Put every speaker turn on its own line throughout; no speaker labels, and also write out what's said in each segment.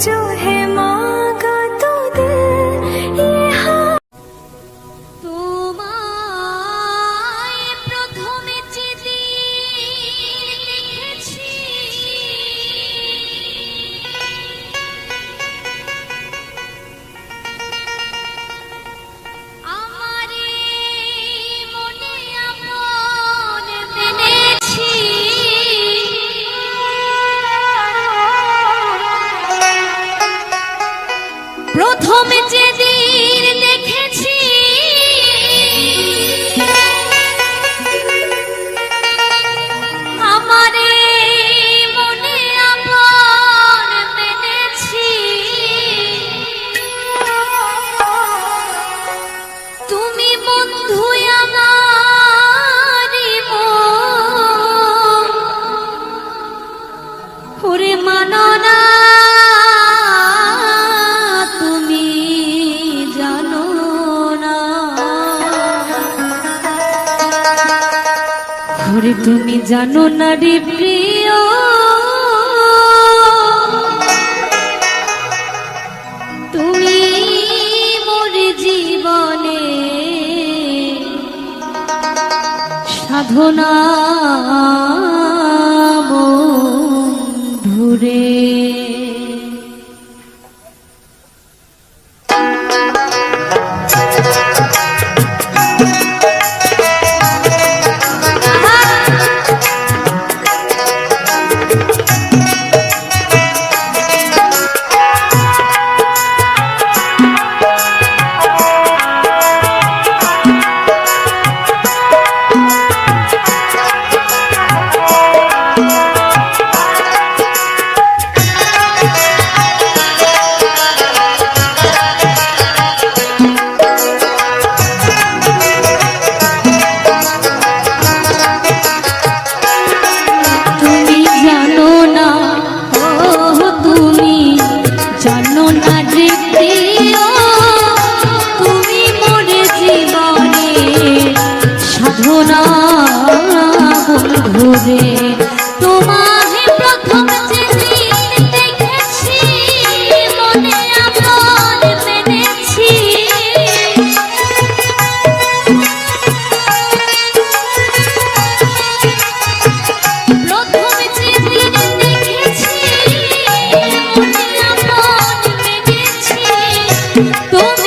जो है
ওরে তুমি জানো না রে প্রিয়। তুমি মোর জীবনে সাধনা তুমি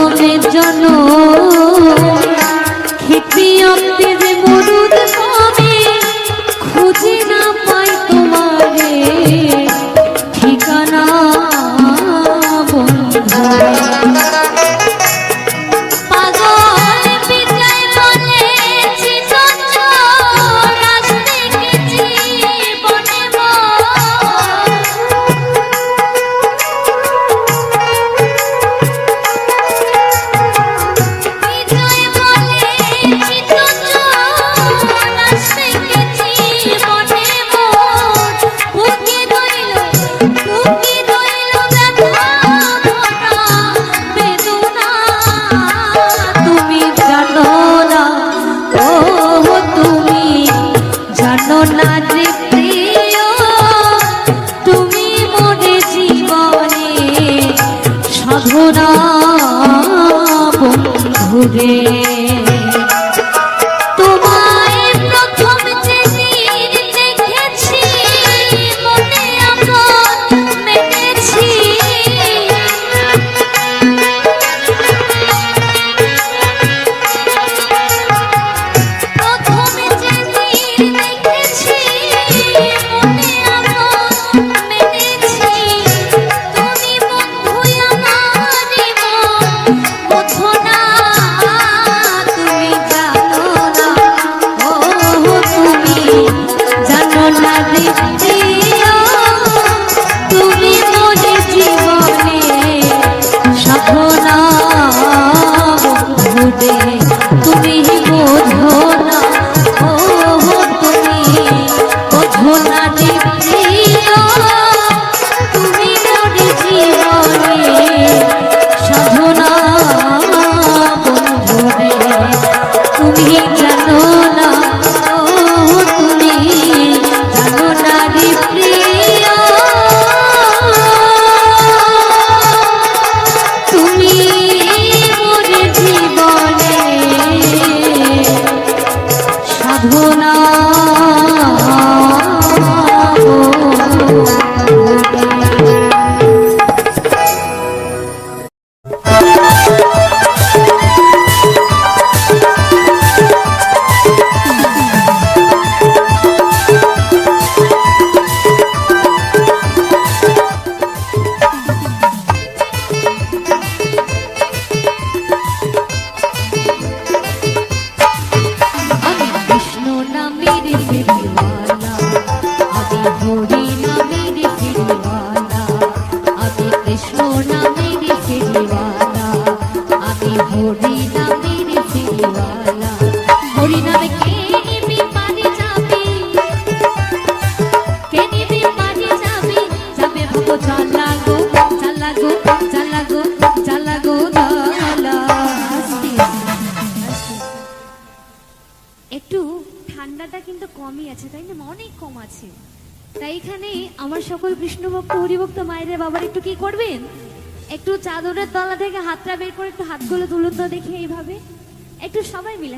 জনমে জন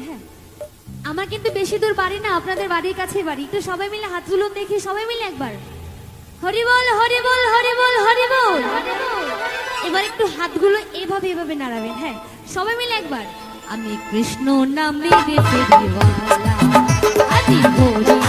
হ্যাঁ। আমার কিন্তু বেশি দূর বাড়ি না, আপনাদের বাড়ির কাছে বাড়ি। একটু সবাই মিলে হাত তুলুন দেখি, সবাই মিলে একবার। হরি বল হরি বল হরি বল হরি বল। এবার একটু হাতগুলো এভাবে এভাবে নাড়াবেন হ্যাঁ। সবাই মিলে একবার।
আমি কৃষ্ণ নামে দেবে ফেরিওয়ালা আদি হরি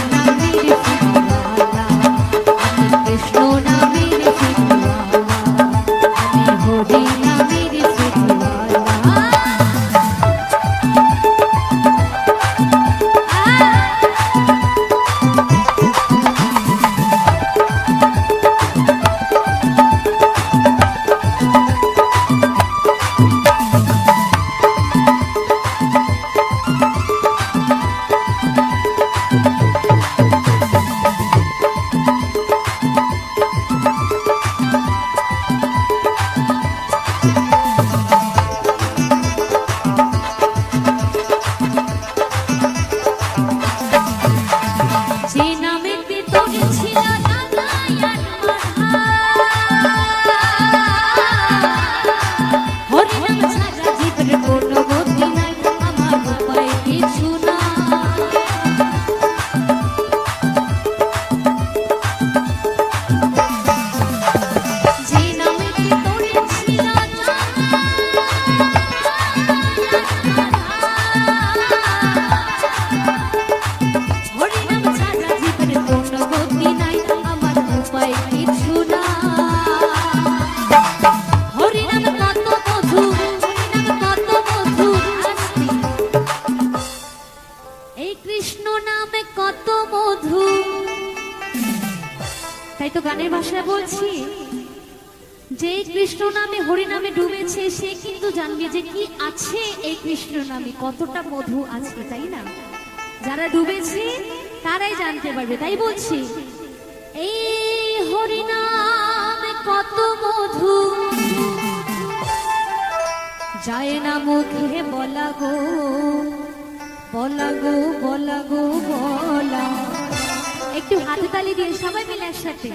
তাই তো গানের ভাষায় বলছি। যে কৃষ্ণ নামে, হরি নামে ডুবেছে, সে কিন্তু জানবে যে কি আছে এই কৃষ্ণ নামে, কতটা মধু আছে, তাই না? যারা ডুবেছে, তারাই জানতে পারবে, তাই বলছি। এই হরি নামে কত মধু। যায় না মুখে, বলা গো বলা গো বলা গো, বলা। একটু হাতে তালি দিয়ে সবাই মিলে একসাথে।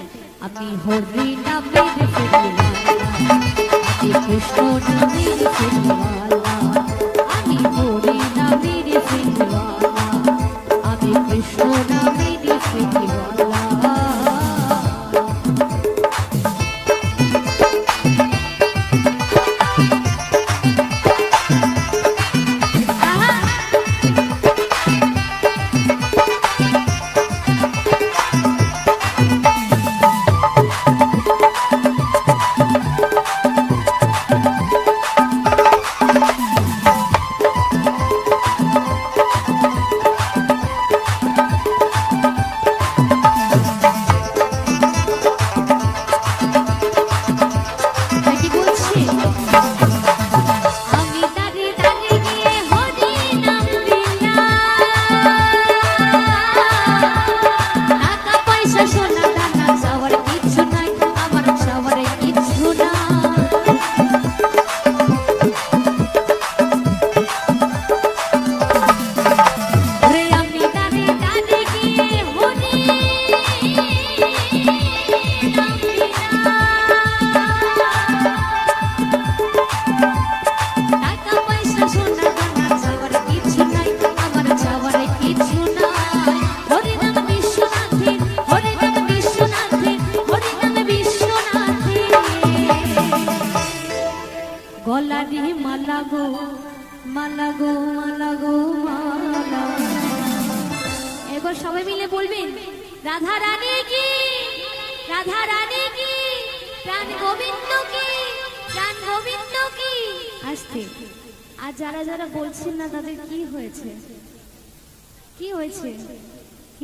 আমি হরি নামে আমি কৃষ্ণ নামে আমি হরি নামে আমি কৃষ্ণ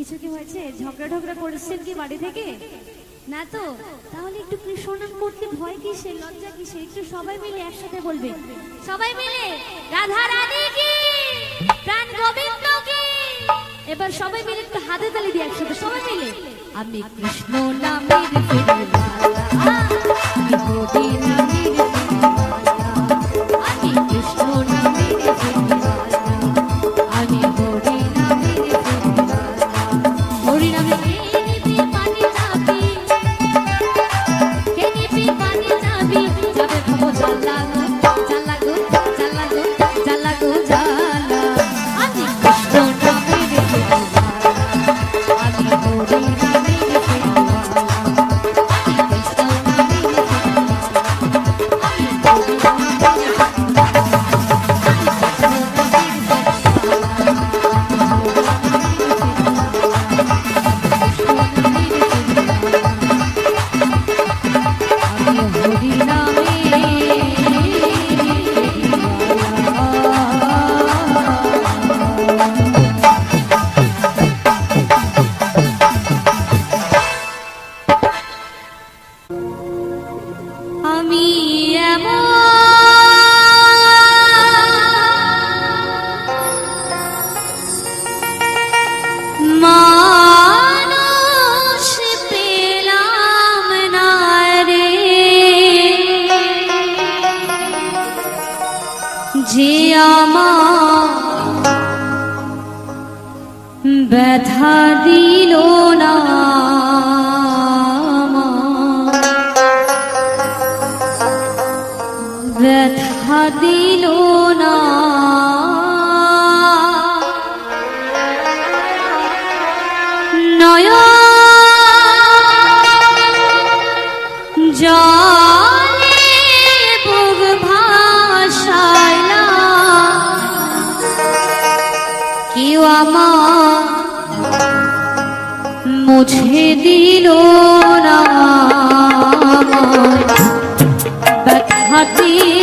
কিছু কি হয়েছে? ঝগড়া ঝগড়া করেছেন কি বাড়ি থেকে? না তো। তাহলে একটু কৃষ্ণনাম করতে ভয় কি সে লজ্জা কি সে একটু সবাই মিলে একসাথে বলবে। সবাই মিলে? রাধা রানী কি? প্রাণ গোবিন্দ কি? এবার সবাই মিলে একটু হাতে তালি দিয়ে একসাথে সবাই মিলে। আমি কৃষ্ণ নামের ফিরে ক্ষমা মুছে দিল না ব্যথাতে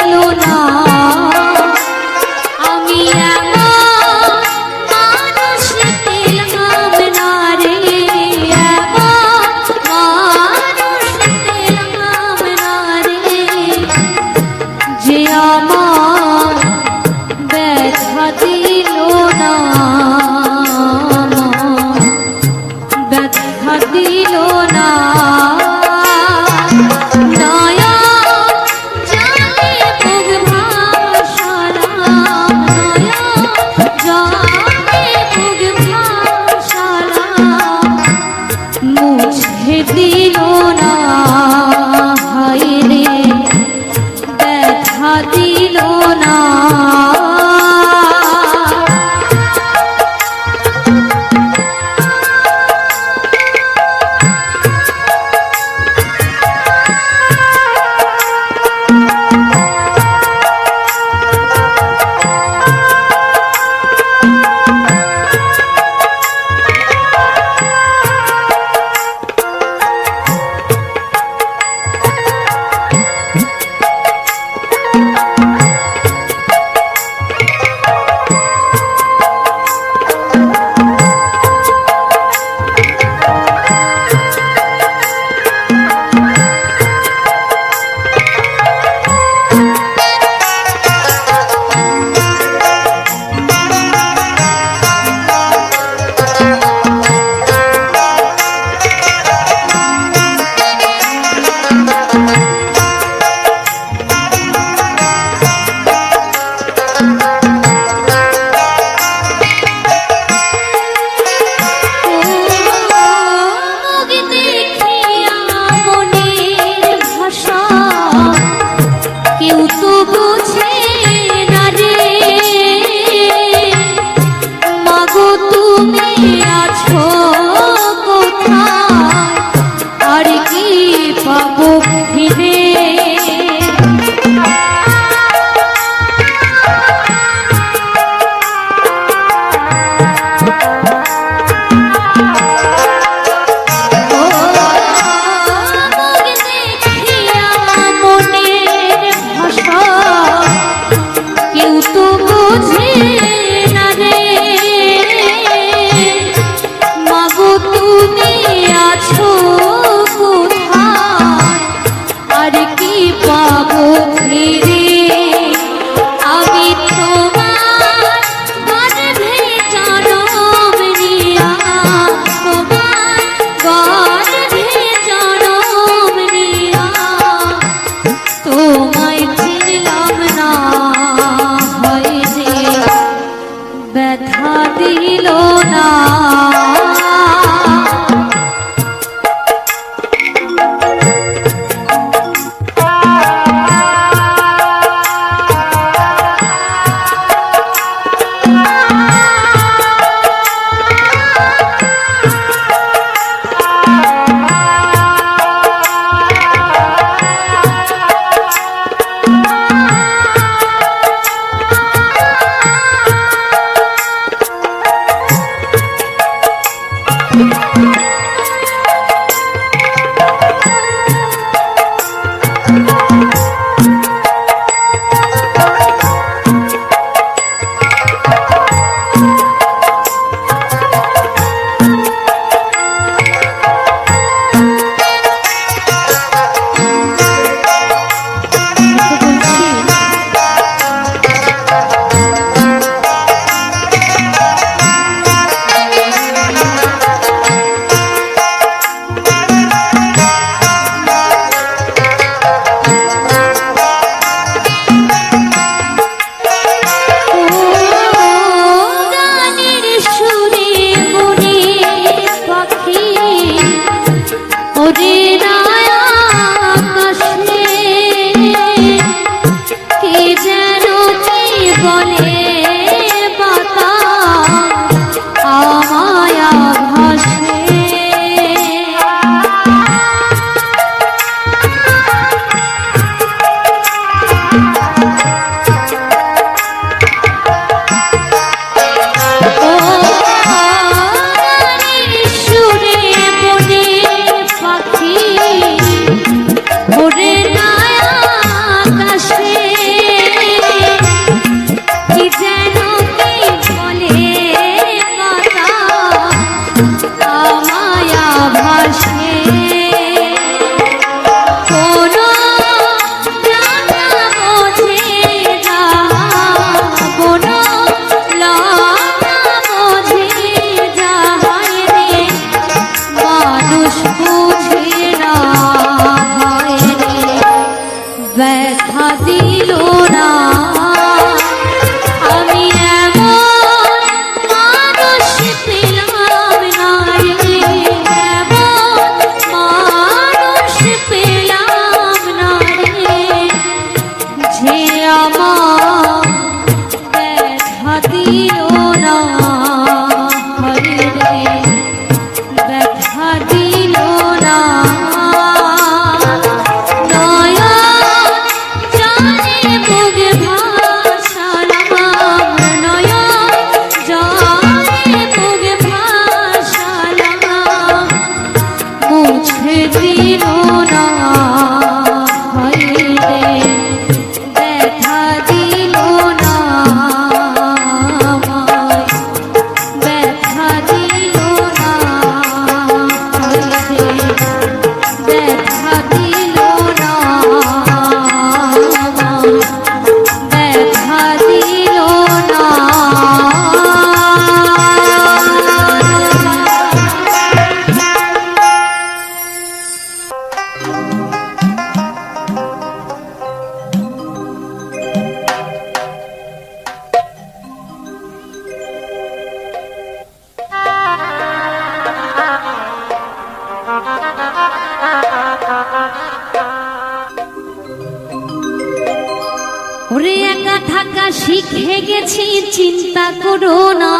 শিখে গেছি চিন্তা করো না।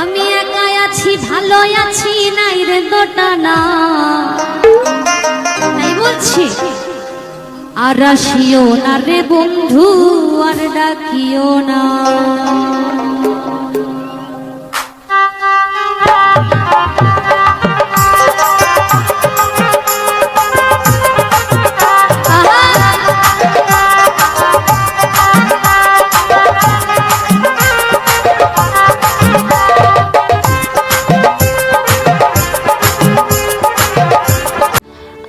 আমি একাই আছি ভালো আছি, নাই রে দোটানা তাই বলছি, আর আসিও না রে বন্ধু, আর ডাকিও না।